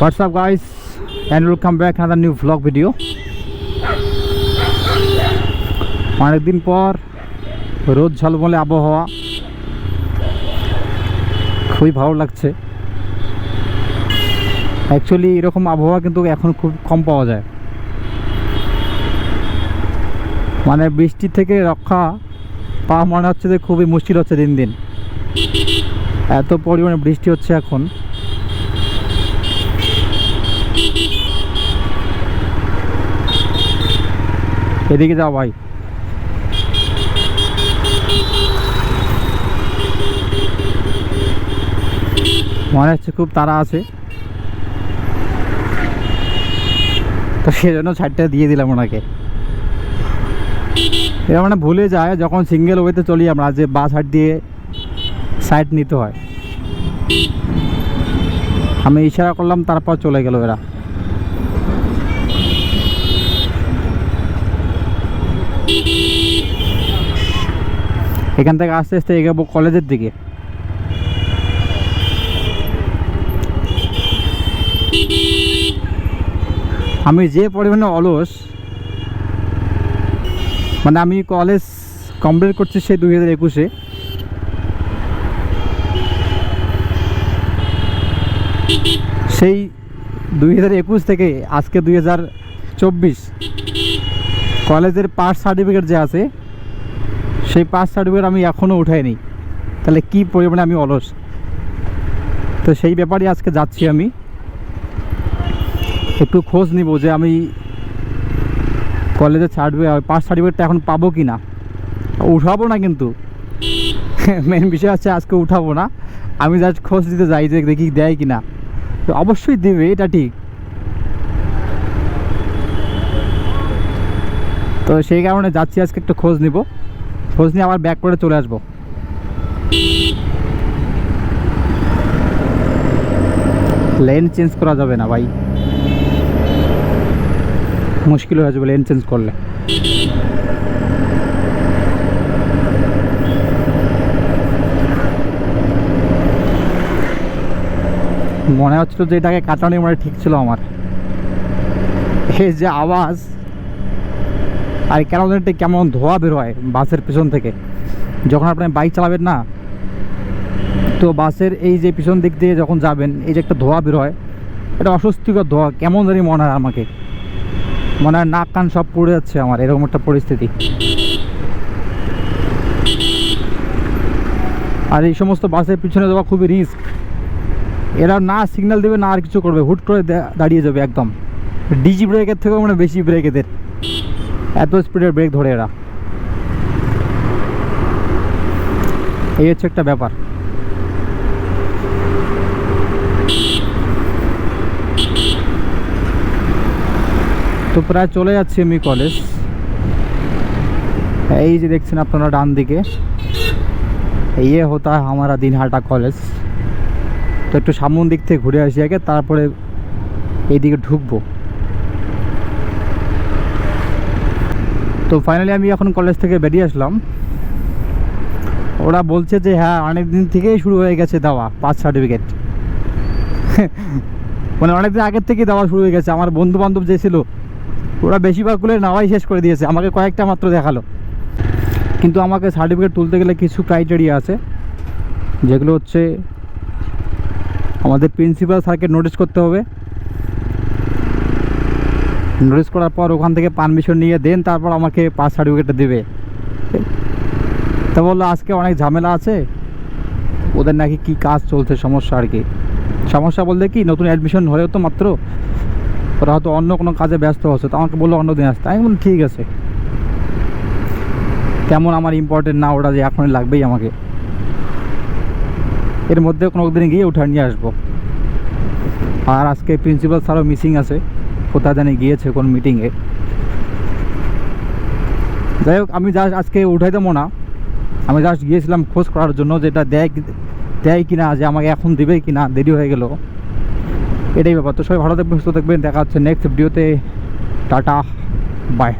What's up, guys? And welcome back another new vlog video. অনেকদিন পর রোদ ঝলমলে আবহাওয়া। খুবই ভালো লাগছে। অ্যাকচুয়ালি এরকম আবহাওয়া কিন্তু এখন খুব কম পাওয়া যায়। মানে বৃষ্টি থেকে রক্ষা পাওয়া মনে হচ্ছে যে খুবই মুশকিল হচ্ছে দিন দিন। এত পরিমাণে বৃষ্টি হচ্ছে এখন। এদিকে যাও ভাই। মনে হচ্ছে খুব তারা আছে। তো সেজন্য ছাড়টা দিয়ে দিলাম ওনাকে। এটা মানে ভুলে যায়, যখন সিঙ্গেল ওয়েতে চলি আমরা, যে বাস হাট দিয়ে সাইড নিতে হয়। আমি ইশারা করলাম, তারপর চলে গেল এরা। এখান থেকে আস্তে আস্তে এগাবো কলেজের দিকে। আমি যে পরিমাণে অলস মানে আমি কলেজ কমপ্লিট করছি সেই দুই হাজার একুশে। সেই দুই হাজার একুশ থেকে আজকে দুই হাজার চব্বিশ, কলেজের পাস সার্টিফিকেট যে আছে সেই পাস সার্টিফিকেট আমি এখনও উঠাইনি। তাহলে কি পরিমাণে আমি অলস? তো সেই ব্যাপারে আজকে যাচ্ছি আমি। একটু খোঁজ নিব যে আমি কলেজের সার্টিফিকেট পাস সার্টিফিকেটটা এখন পাবো কি না উঠাবো না কিন্তু। মেন বিষয় হচ্ছে আজকে উঠাবো না। আমি জাস্ট খোঁজ দিতে যাই যে দেখি দেয় কি না তো অবশ্যই দেবে, এটা ঠিক। তো সেই কারণে যাচ্ছি, আজকে একটু খোঁজ নিব। খোঁজ নিয়ে আবার ব্যাক করে চলে আসব। লেন চেঞ্জ করা যাবে না ভাই। মুশকিল হয়ে যাবে লেন চেঞ্জ করলে। মনে হচ্ছিল যে এটাকে কাটানো মানে ঠিক ছিল আমার। এই যে আওয়াজ আর কেন কেমন ধোয়া বের হয় বাসের পিছন থেকে? যখন আপনি বাইক চালাবেন না, তো বাসের এই যে পিছন দিক দিয়ে যখন যাবেন, এই যে একটা ধোয়া বের হয়, এটা অস্বস্তিকর ধোয়া, কেমন জানি মনে হয় আমাকে। মনে হয় নাক কান সব পড়ে যাচ্ছে আমার, এরকম একটা পরিস্থিতি। আর এই সমস্ত বাসের পিছনে যাওয়া খুবই রিস্ক। এরা না সিগন্যাল দেবে, না আর কিছু করবে, হুট করে দাঁড়িয়ে যাবে একদম। ডিজি ব্রেকের থেকেও মানে বেশি ব্রেক এদের। এত স্পিডের ব্রেক ধরে এরা। এই হচ্ছে একটা ব্যাপার। তো প্রায় চলে যাচ্ছি আমি কলেজ এই যে দেখছেন আপনারা ডান দিকে। ইয়ে হতা হামারা দিনহাটা কলেজ তো একটু সামন দিক থেকে ঘুরে আসি আগে, তারপরে এইদিকে ঢুকবো। তো ফাইনালি আমি এখন কলেজ থেকে বেরিয়ে আসলাম। ওরা বলছে যে হ্যাঁ অনেক দিন থেকেই শুরু হয়ে গেছে দেওয়া পাস সার্টিফিকেট মানে অনেক দিন আগের থেকেই দেওয়া শুরু হয়ে গেছে। আমার বন্ধু বান্ধব যে ছিল, ওরা বেশিরভাগগুলো নেওয়াই শেষ করে দিয়েছে। আমাকে কয়েকটা মাত্র দেখাল। কিন্তু আমাকে সার্টিফিকেট তুলতে গেলে কিছু ক্রাইটেরিয়া আছে, যেগুলো হচ্ছে আমাদের প্রিন্সিপাল স্যারকে নোটিশ করতে হবে। নোটিশ করার পর ওখান থেকে পারমিশন নিয়ে দেন, তারপর আমাকে পাস সার্টিফিকেটটা দেবে। তা বলল, আজকে অনেক ঝামেলা আছে। ওদের নাকি কি কাজ চলছে, সমস্যা আর কি? সমস্যা বলতে কি, নতুন অ্যাডমিশন হলেও তো মাত্র ওরা হয়তো অন্য কোনো কাজে ব্যস্ত হচ্ছে তো আমাকে বলল অন্য দিন আসতে। আমি বললাম, ঠিক আছে। তেমন আমার ইম্পর্টেন্ট না ওটা যে এখনই লাগবেই আমাকে। এর মধ্যে কোনো দিন গিয়ে উঠে নিয়ে আসব। আর আজকে প্রিন্সিপাল স্যারও মিসিং আছে। কোথায় জানি গিয়েছে কোন মিটিংয়ে যাই হোক, আমি জাস্ট আজকে উঠাই দেবো না। আমি জাস্ট গিয়েছিলাম খোঁজ করার জন্য যেটা দেয় দেয় কি না যে আমাকে এখন দেবে কি না দেরি হয়ে গেল। এটাই ব্যাপার। তো সবাই ভালো থাকবেন, সুস্থ থাকবেন। দেখা হচ্ছে নেক্সট ভিডিওতে টাটা বাই